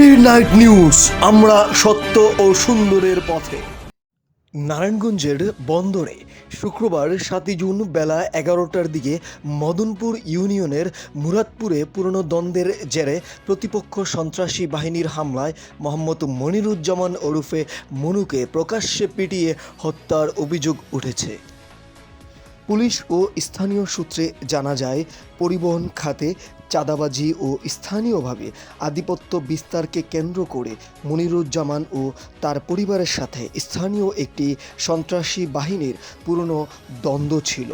Day night news আমরা সত্য ও সুন্দরের পথে। নারায়ণগঞ্জের বন্দরে শুক্রবার সাতই জুন বেলা এগারোটার দিকে মদনপুর ইউনিয়নের মুরাদপুরে পুরনো দ্বন্দ্বের জেরে প্রতিপক্ষ সন্ত্রাসী বাহিনীর হামলায় মোহাম্মদ মনিরুজ্জামান ওরফে মনুকে প্রকাশ্যে পিটিয়ে হত্যার অভিযোগ উঠেছে। পুলিশ ও স্থানীয় সূত্রে জানা যায়, পরিবহন খাতে চাঁদাবাজি ও স্থানীয়ভাবে আধিপত্য বিস্তারকে কেন্দ্র করে মনিরুজ্জামান ও তার পরিবারের সাথে স্থানীয় একটি সন্ত্রাসী বাহিনীর পুরনো দ্বন্দ্ব ছিল।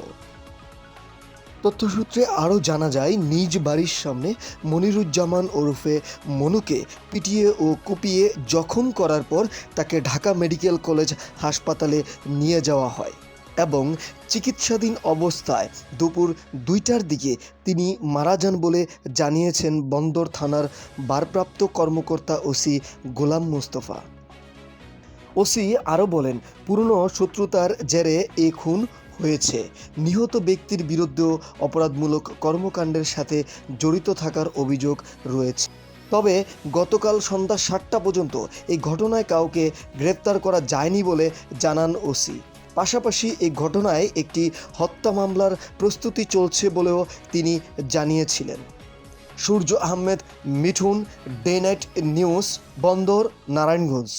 তথ্যসূত্রে আরও জানা যায়, নিজ বাড়ির সামনে মনিরুজ্জামান ওরফে মনুকে পিটিয়ে ও কুপিয়ে জখম করার পর তাকে ঢাকা মেডিকেল কলেজ হাসপাতালে নিয়ে যাওয়া হয়। এবং চিকিৎসাধীন অবস্থায় দুপুর দুইটার দিকে তিনি মারা যান বলে জানিয়েছেন বন্দর থানার ভারপ্রাপ্ত কর্মকর্তা ওসি গোলাম মুস্তফা। ওসি আরও বলেন, পুরনো শত্রুতার জেরে এ খুন হয়েছে। নিহত ব্যক্তির বিরুদ্ধেও অপরাধমূলক কর্মকাণ্ডের সাথে জড়িত থাকার অভিযোগ রয়েছে। তবে গতকাল সন্ধ্যা সাতটা পর্যন্ত এই ঘটনায় কাউকে গ্রেপ্তার করা যায়নি বলে জানান ওসি। পাশাপাশি এই ঘটনায় একটি হত্যা মামলার প্রস্তুতি চলছে বলেও তিনি জানিয়েছিলেন। Surya Ahmed, Mithun, day night news, Bandar, Narayanganj.